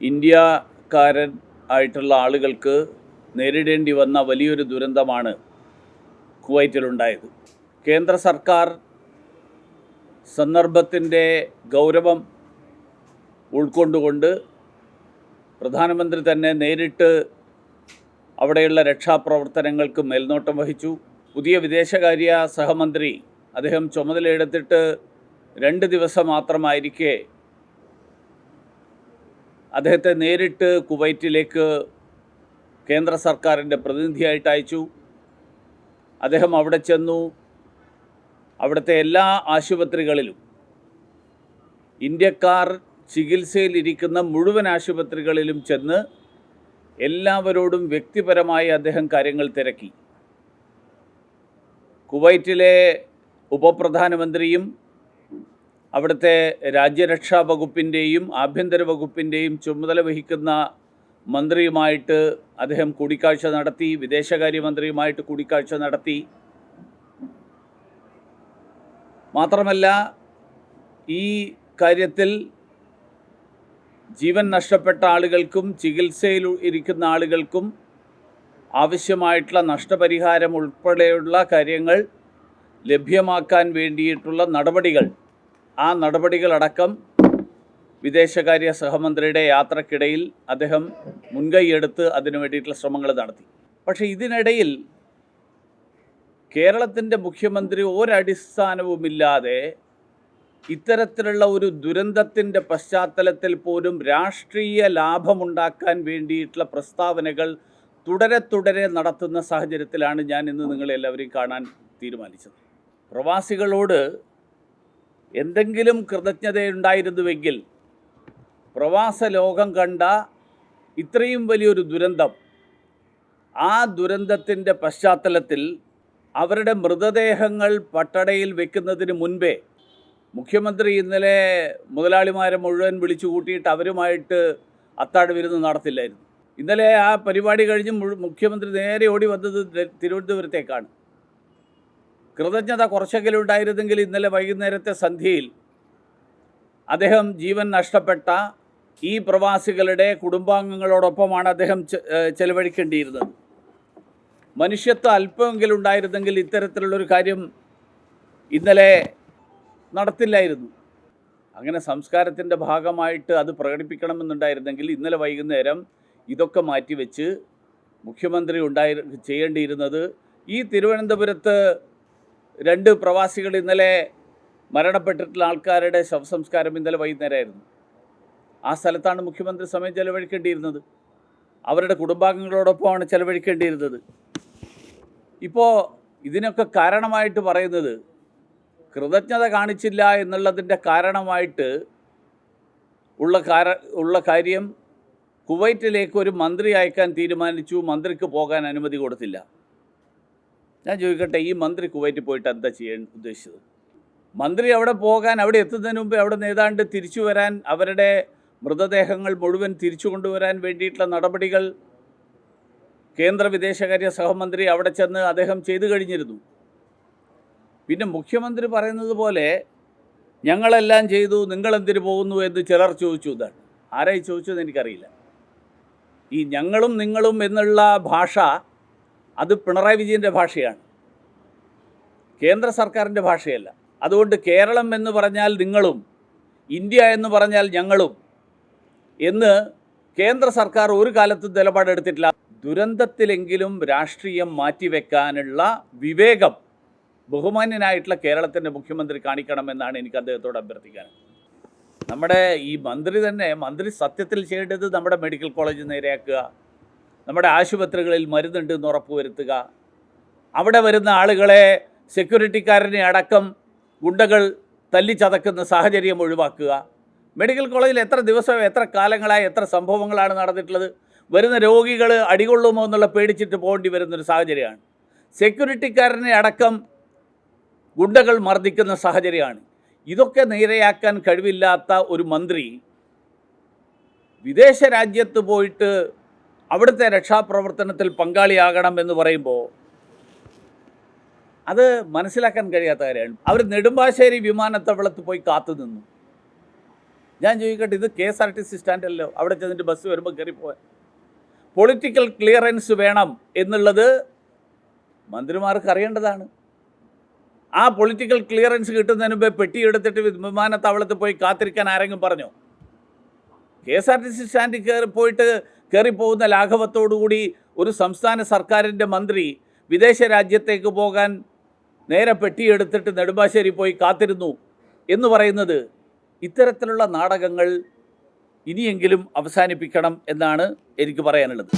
ഇന്ത്യക്കാരൻ ആയിട്ടുള്ള ആളുകൾക്ക് നേരിടേണ്ടി വന്ന വലിയൊരു ദുരന്തമാണ് കുവൈറ്റിലുണ്ടായത്. കേന്ദ്ര സർക്കാർ സന്ദർഭത്തിന്റെ ഗൗരവം ഉൾക്കൊണ്ടുകൊണ്ട് പ്രധാനമന്ത്രി തന്നെ നേരിട്ട് അവിടെയുള്ള രക്ഷാപ്രവർത്തനങ്ങൾക്ക് മേൽനോട്ടം വഹിച്ചു. പുതിയ വിദേശകാര്യ സഹമന്ത്രി അദ്ദേഹം ചുമതലയെടുത്തിട്ട് രണ്ട് ദിവസം മാത്രമായിരിക്കെ അദ്ദേഹത്തെ നേരിട്ട് കുവൈറ്റിലേക്ക് കേന്ദ്ര സർക്കാരിന്റെ പ്രതിനിധിയായിട്ട് അയച്ചു. അദ്ദേഹം അവിടെ ചെന്നു. അവിടുത്തെ എല്ലാ ആശുപത്രികളിലും ഇന്ത്യക്കാർ ചികിത്സയിലിരിക്കുന്ന മുഴുവൻ ആശുപത്രികളിലും ചെന്ന് എല്ലാവരോടും വ്യക്തിപരമായി അദ്ദേഹം കാര്യങ്ങൾ തിരക്കി. കുവൈറ്റിലെ ഉപപ്രധാനമന്ത്രിയും അവിടുത്തെ രാജ്യരക്ഷാ വകുപ്പിന്റെയും ആഭ്യന്തര വകുപ്പിന്റെയും ചുമതല വഹിക്കുന്ന മന്ത്രിയുമായിട്ട് അദ്ദേഹം കൂടിക്കാഴ്ച നടത്തി വിദേശകാര്യമന്ത്രിയുമായിട്ട് കൂടിക്കാഴ്ച നടത്തി. മാത്രമല്ല ഈ കാര്യത്തിൽ ജീവൻ നഷ്ടപ്പെട്ട ആളുകൾക്കും ചികിത്സയിൽ ഇരിക്കുന്ന ആളുകൾക്കും ആവശ്യമായിട്ടുള്ള നഷ്ടപരിഹാരം ഉൾപ്പെടെയുള്ള കാര്യങ്ങൾ ലഭ്യമാക്കാൻ വേണ്ടിയിട്ടുള്ള നടപടികൾ ആ നടപടികളടക്കം വിദേശകാര്യ സഹമന്ത്രിയുടെ യാത്രക്കിടയിൽ അദ്ദേഹം മുൻകൈയെടുത്ത് അതിനു വേണ്ടിയിട്ടുള്ള ശ്രമങ്ങൾ നടത്തി. പക്ഷേ ഇതിനിടയിൽ കേരളത്തിന്റെ മുഖ്യമന്ത്രി ഒരടിസ്ഥാനവുമില്ലാതെ ഇത്തരത്തിലുള്ള ഒരു ദുരന്തത്തിന്റെ പശ്ചാത്തലത്തിൽ പോലും രാഷ്ട്രീയ ലാഭമുണ്ടാക്കാൻ വേണ്ടിയിട്ടുള്ള പ്രസ്താവനകൾ തുടരെ തുടരെ നടത്തുന്ന സാഹചര്യത്തിലാണ് ഞാൻ ഇന്ന് നിങ്ങളെല്ലാവരെയും കാണാൻ തീരുമാനിച്ചത്. പ്രവാസികളോട് എന്തെങ്കിലും കൃതജ്ഞതയുണ്ടായിരുന്നുവെങ്കിൽ പ്രവാസ ലോകം കണ്ട ഇത്രയും വലിയൊരു ദുരന്തം ആ ദുരന്തത്തിന്റെ പശ്ചാത്തലത്തിൽ അവരുടെ മൃതദേഹങ്ങൾ പട്ടടയിൽ വെക്കുന്നതിന് മുൻപേ മുഖ്യമന്ത്രി ഇന്നലെ മുതലാളിമാരെ മുഴുവൻ വിളിച്ചു കൂട്ടിയിട്ട് അവരുമായിട്ട് അത്താഴ വിരുന്ന് നടത്തില്ലായിരുന്നു. ഇന്നലെ ആ പരിപാടി കഴിഞ്ഞ് മുഖ്യമന്ത്രി നേരെ ഓടി വന്നത് തിരുവനന്തപുരത്തേക്കാണ്. കൃതജ്ഞത കുറച്ചെങ്കിലും ഉണ്ടായിരുന്നെങ്കിൽ ഇന്നലെ വൈകുന്നേരത്തെ സന്ധ്യയിൽ അദ്ദേഹം ജീവൻ നഷ്ടപ്പെട്ട ഈ പ്രവാസികളുടെ കുടുംബാംഗങ്ങളോടൊപ്പമാണ് അദ്ദേഹം ചെലവഴിക്കേണ്ടിയിരുന്നത്. മനുഷ്യത്വം അല്പമെങ്കിലും ഉണ്ടായിരുന്നെങ്കിൽ ഇത്തരത്തിലുള്ളൊരു കാര്യം ഇന്നലെ നടത്തില്ലായിരുന്നു. അങ്ങനെ സംസ്കാരത്തിന്റെ ഭാഗമായിട്ട് അത് പ്രകടിപ്പിക്കണമെന്നുണ്ടായിരുന്നെങ്കിൽ ഇന്നലെ വൈകുന്നേരം ഇതൊക്കെ മാറ്റിവെച്ച് മുഖ്യമന്ത്രി ഉണ്ടായി ചെയ്യേണ്ടിയിരുന്നത് ഈ തിരുവനന്തപുരത്ത് രണ്ട് പ്രവാസികൾ ഇന്നലെ മരണപ്പെട്ടിട്ടുള്ള ആൾക്കാരുടെ ശവസംസ്കാരം ഇന്നലെ വൈകുന്നേരമായിരുന്നു. ആ സ്ഥലത്താണ് മുഖ്യമന്ത്രി സമയം ചെലവഴിക്കേണ്ടിയിരുന്നത്. അവരുടെ കുടുംബാംഗങ്ങളോടൊപ്പമാണ് ചെലവഴിക്കേണ്ടിയിരുന്നത്. ഇപ്പോൾ ഇതിനൊക്കെ കാരണമായിട്ട് പറയുന്നത് കൃതജ്ഞത കാണിച്ചില്ല എന്നുള്ളതിന്റെ കാരണമായിട്ട് ഉള്ള കാര ഉള്ള കാര്യം കുവൈറ്റിലേക്ക് ഒരു മന്ത്രി അയക്കാൻ തീരുമാനിച്ചു. മന്ത്രിക്ക് പോകാൻ അനുമതി കൊടുത്തില്ല. ഞാൻ ചോദിക്കട്ടെ ഈ മന്ത്രി കുവൈറ്റിൽ പോയിട്ട് എന്താ ചെയ്യാൻ ഉദ്ദേശിച്ചത്? മന്ത്രി അവിടെ പോകാൻ അവിടെ എത്തുന്നതിന് മുമ്പ് അവിടെ ഏതാണ്ട് തിരിച്ചു വരാൻ അവരുടെ മൃതദേഹങ്ങൾ മുഴുവൻ തിരിച്ചു കൊണ്ടുവരാൻ വേണ്ടിയിട്ടുള്ള നടപടികൾ കേന്ദ്ര വിദേശകാര്യ സഹമന്ത്രി അവിടെ ചെന്ന് അദ്ദേഹം ചെയ്തു കഴിഞ്ഞിരുന്നു. പിന്നെ മുഖ്യമന്ത്രി പറയുന്നത് പോലെ ഞങ്ങളെല്ലാം ചെയ്തു നിങ്ങളെന്തിനു പോകുന്നു എന്ന് ചിലർ ചോദിച്ചു. ഇതാണ്. ആരായി ചോദിച്ചത് എനിക്കറിയില്ല. ഈ ഞങ്ങളും നിങ്ങളും എന്നുള്ള ഭാഷ അത് പിണറായി വിജയന്റെ ഭാഷയാണ്. കേന്ദ്ര സർക്കാരിന്റെ ഭാഷയല്ല. അതുകൊണ്ട് കേരളം എന്ന് പറഞ്ഞാൽ നിങ്ങളും ഇന്ത്യ എന്ന് പറഞ്ഞാൽ ഞങ്ങളും എന്ന് കേന്ദ്ര സർക്കാർ ഒരു കാലത്തും നിലപാടെടുത്തിട്ടില്ല. ദുരന്തത്തിലെങ്കിലും രാഷ്ട്രീയം മാറ്റിവെക്കാനുള്ള വിവേകം ബഹുമാന്യനായിട്ടുള്ള കേരളത്തിന്റെ മുഖ്യമന്ത്രി കാണിക്കണമെന്നാണ് എനിക്ക് അദ്ദേഹത്തോട് അഭ്യർത്ഥിക്കാൻ. നമ്മുടെ ഈ മന്ത്രി തന്നെ മന്ത്രി സത്യത്തിൽ ചെയ്യേണ്ടത് നമ്മുടെ മെഡിക്കൽ കോളേജ് നേരെയാക്കുക. നമ്മുടെ ആശുപത്രികളിൽ മരുന്നുണ്ട് എന്ന് ഉറപ്പുവരുത്തുക അവിടെ വരുന്ന ആളുകളെ സെക്യൂരിറ്റിക്കാരനെ അടക്കം ഗുണ്ടകൾ തല്ലിച്ചതക്കുന്ന സാഹചര്യം ഒഴിവാക്കുക. മെഡിക്കൽ കോളേജിൽ എത്ര ദിവസം എത്ര കാലങ്ങളായി എത്ര സംഭവങ്ങളാണ് നടന്നിട്ടുള്ളത്? വരുന്ന രോഗികൾ അടികൊള്ളുമോ എന്നുള്ള പേടിച്ചിട്ട് പോകേണ്ടി വരുന്നൊരു സാഹചര്യമാണ്. സെക്യൂരിറ്റിക്കാരനെ അടക്കം ഗുണ്ടകൾ മർദ്ദിക്കുന്ന സാഹചര്യമാണ്. ഇതൊക്കെ നേരെയാക്കാൻ കഴിവില്ലാത്ത ഒരു മന്ത്രി വിദേശ രാജ്യത്ത് പോയിട്ട് അവിടുത്തെ രക്ഷാപ്രവർത്തനത്തിൽ പങ്കാളിയാകണം എന്ന് പറയുമ്പോൾ അത് മനസ്സിലാക്കാൻ കഴിയാത്ത കാര്യമാണ്. അവർ നെടുമ്പാശ്ശേരി വിമാനത്താവളത്ത് പോയി കാത്തു നിന്നു. ഞാൻ ചോദിക്കട്ടെ ഇത് K S R T C സ്റ്റാൻഡല്ലോ? അവിടെ ചെന്നിട്ട് ബസ് വരുമ്പോൾ കയറിപ്പോവാൻ പൊളിറ്റിക്കൽ ക്ലിയറൻസ് വേണം എന്നുള്ളത് മന്ത്രിമാർക്ക് അറിയേണ്ടതാണ്. ആ പൊളിറ്റിക്കൽ ക്ലിയറൻസ് കിട്ടുന്നതിന് മുമ്പേ പെട്ടി എടുത്തിട്ട് വിമാനത്താവളത്തിൽ പോയി കാത്തിരിക്കാൻ ആരെങ്കിലും പറഞ്ഞോ? K S R T C സ്റ്റാൻഡിൽ കയറി പോയിട്ട് കയറിപ്പോകുന്ന ലാഘവത്തോടുകൂടി ഒരു സംസ്ഥാന സർക്കാരിന്റെ മന്ത്രി വിദേശ രാജ്യത്തേക്ക് പോകാൻ നേരെ പെട്ടിയെടുത്തിട്ട് നെടുമ്പാശ്ശേരി പോയി കാത്തിരുന്നു എന്ന് പറയുന്നത് ഇത്തരത്തിലുള്ള നാടകങ്ങൾ ഇനിയെങ്കിലും അവസാനിപ്പിക്കണം എന്നാണ് എനിക്ക് പറയാനുള്ളത്.